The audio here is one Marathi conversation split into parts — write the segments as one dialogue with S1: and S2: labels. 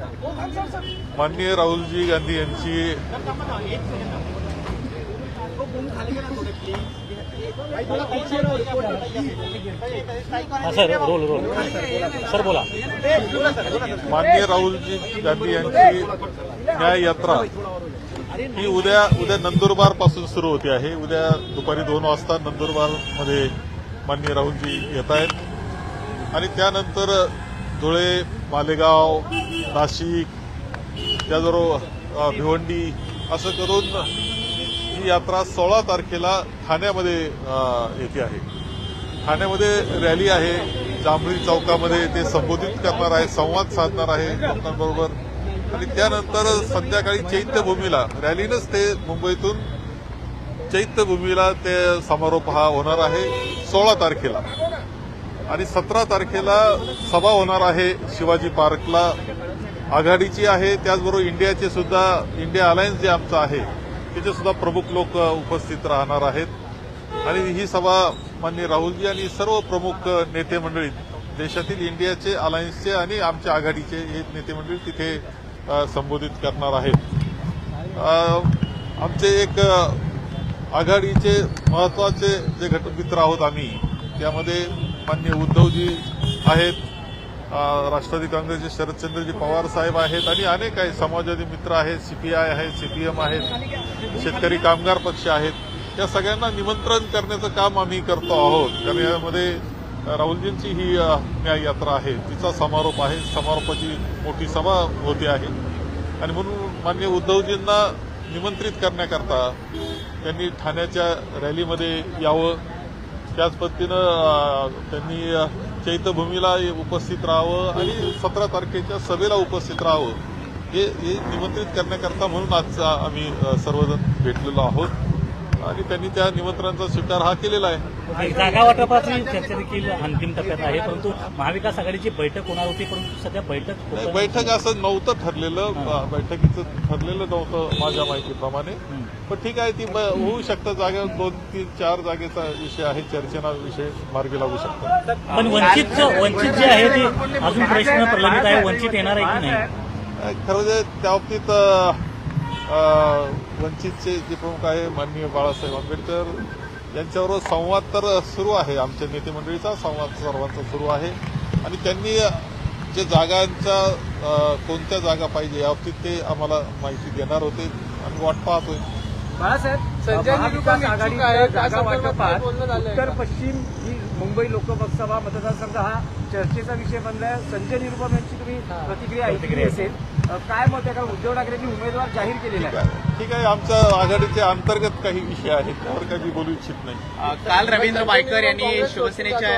S1: माननीय राहुलजी गांधी यांची
S2: सर रोल रोल. सर बोला.
S1: माननीय राहुलजी गांधी यांची न्याय यात्रा ही उद्या उद्या नंदुरबारपासून सुरू होते आहे. उद्या दुपारी दोन वाजता नंदुरबारमध्ये माननीय राहुलजी येत आहेत. आणि त्यानंतर धुळे मालेगाव नाशिक त्याचबरोबर भिवंडी असं करून ही यात्रा सोळा तारखेला ठाण्यामध्ये येते आहे. ठाण्यामध्ये रॅली आहे. जांभळी चौकामध्ये ते संबोधित करणार आहे संवाद साधणार आहे लोकांबरोबर. आणि त्यानंतर संध्याकाळी चैत्यभूमीला रॅलीनंच ते मुंबईतून चैत्यभूमीला ते समारोप हा होणार आहे सोळा तारखेला. आणि सतरा तारखेला सभा होणार आहे शिवाजी पार्कला. आघाडीची आहे त्याचबरोबर इंडियाचे सुद्धा इंडिया अलायन्स जे आमचं आहे तिथे सुद्धा प्रमुख लोक उपस्थित राहणार आहेत. आणि ही सभा माननीय राहुलजी आणि सर्व प्रमुख नेते मंडळी देशातील इंडियाचे अलायन्सचे आणि आमच्या आघाडीचे हे नेते मंडळी तिथे संबोधित करणार आहेत. आमचे एक आघाडीचे महत्त्वाचे जे घटकमित्र आहोत आम्ही त्यामध्ये माननीय उद्धवजी आहेत. राष्ट्रवादी काँग्रेसचे शरदचंद्रजी पवार साहेब आहेत आणि अनेक आहेत. समाजवादी मित्र आहेत सीपीआय आहेत सीपीएम आहेत शेतकरी कामगार पक्ष आहेत. या सगळ्यांना निमंत्रण करण्याचं काम आम्ही करतो आहोत. कारण यामध्ये राहुलजींची ही न्याय यात्रा आहे. तिचा समारोप आहे. समारोपाची मोठी सभा होती आहे. आणि म्हणून माननीय उद्धवजींना निमंत्रित करण्याकरता त्यांनी ठाण्याच्या रॅलीमध्ये यावं. त्याच पद्धतीनं त्यांनी चैतभूमीला चैत्यभूमीला उपस्थित राहावं आणि सतरा तारखेच्या सभेला उपस्थित राहावं. हे निमंत्रित करण्याकरता म्हणून आज आम्ही सर्वजण भेटलेलो आहोत. आणि त्यांनी त्या निमंत्रणाचा स्वीकार हा केलेला आहे.
S2: जागा वाटपाची चर्चा देखील अंतिम टप्प्यात आहे परंतु महाविकास आघाडीची बैठक होणार होती परंतु सध्या बैठक
S1: बैठक असं नव्हतं ठरलेलं बैठकीचं ठरलेलं नव्हतं माझ्या माहितीप्रमाणे. पण ठीक आहे ती होऊ शकतं जागा दोन तीन चार जागेचा विषय आहे चर्चेना विषय मार्गी लागू शकतो.
S2: पण वंचित वंचित जे आहे ते अजून प्रश्न प्रलंबित आहे वंचित येणार आहे की नाही?
S1: खरं म्हणजे त्या बाबतीत वंचितचे जे प्रमुख आहे माननीय बाळासाहेब आंबेडकर यांच्याबरोबर संवाद तर सुरू आहे. आमच्या नेते मंडळीचा संवाद सर्वांचा सुरू आहे. आणि त्यांनी जे जागांचा कोणत्या जागा पाहिजे याबाबतीत ते आम्हाला माहिती देणार होते. आम्ही वाट पाहतोय.
S3: बाळासाहेब
S4: संजय
S3: महाविकास
S4: निरुपम इच्छुक
S3: आघाडीच्या जागा वाटपात? उत्तर पश्चिम ही मुंबई लोकसभा मतदारसंघ हा चर्चेचा विषय बनलाय. संजय निरुपम यांची तुम्ही. प्रतिक्रिया ऐकली. असेल. काय मत आहे? कारण उद्धव ठाकरेंनी उमेदवार जाहीर केलेला
S1: ठीक
S3: आहे.
S1: ठीक आहे आमच्या आघाडीचे अंतर्गत काही विषय आहेत त्यावर काही बोलू इच्छित नाही.
S5: काल रवींद्र वायकर यांनी शिवसेनेच्या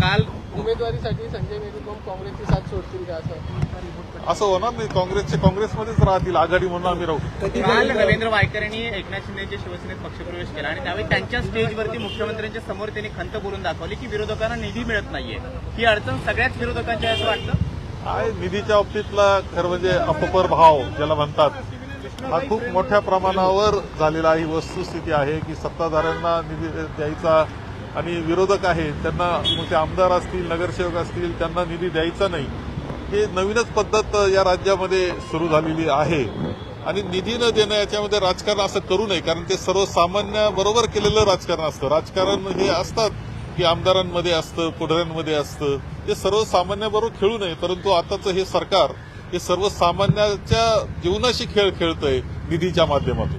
S5: काल
S4: उमेदवारीसाठी संजय निरुपम काँग्रेसची साथ सोडतील का असं?
S1: असं होणार नाही काँग्रेसचे काँग्रेसमध्येच राहतील आघाडी म्हणून आम्ही राहू.
S5: काल रवींद्र वायकर यांनी एकनाथ शिंदेच्या शिवसेनेत पक्षप्रवेश केला आणि त्यावेळी त्यांच्या स्टेजवरती मुख्यमंत्र्यांच्या समोर त्यांनी खंत बोलून दाखवली की विरोधकांना निधी मिळत नाहीये. ही अडचण सगळ्याच विरोधकांची असं वाटतं?
S1: काय निधीच्या बाबतीतला खरं म्हणजे अपपर भाव ज्याला म्हणतात हा खूप मोठ्या प्रमाणावर झालेला ही वस्तुस्थिती आहे की सत्ताधाऱ्यांना निधी द्यायचा आणि विरोधक आहेत त्यांना मग ते आमदार असतील नगरसेवक असतील त्यांना निधी द्यायचा नाही. हे नवीनच पद्धत या राज्यामध्ये सुरू झालेली आहे. आणि निधी न देणं याच्यामध्ये राजकारण असं करू नये कारण ते सर्वसामान्याबरोबर केलेलं राजकारण असतं. राजकारण हे असतात की आमदारांमध्ये असतं पुढाऱ्यांमध्ये असतं. ते सर्वसामान्याबरोबर खेळू नये परंतु आताचं हे सरकार हे सर्वसामान्याच्या जीवनाशी खेळ खेळतंय निधीच्या माध्यमातून.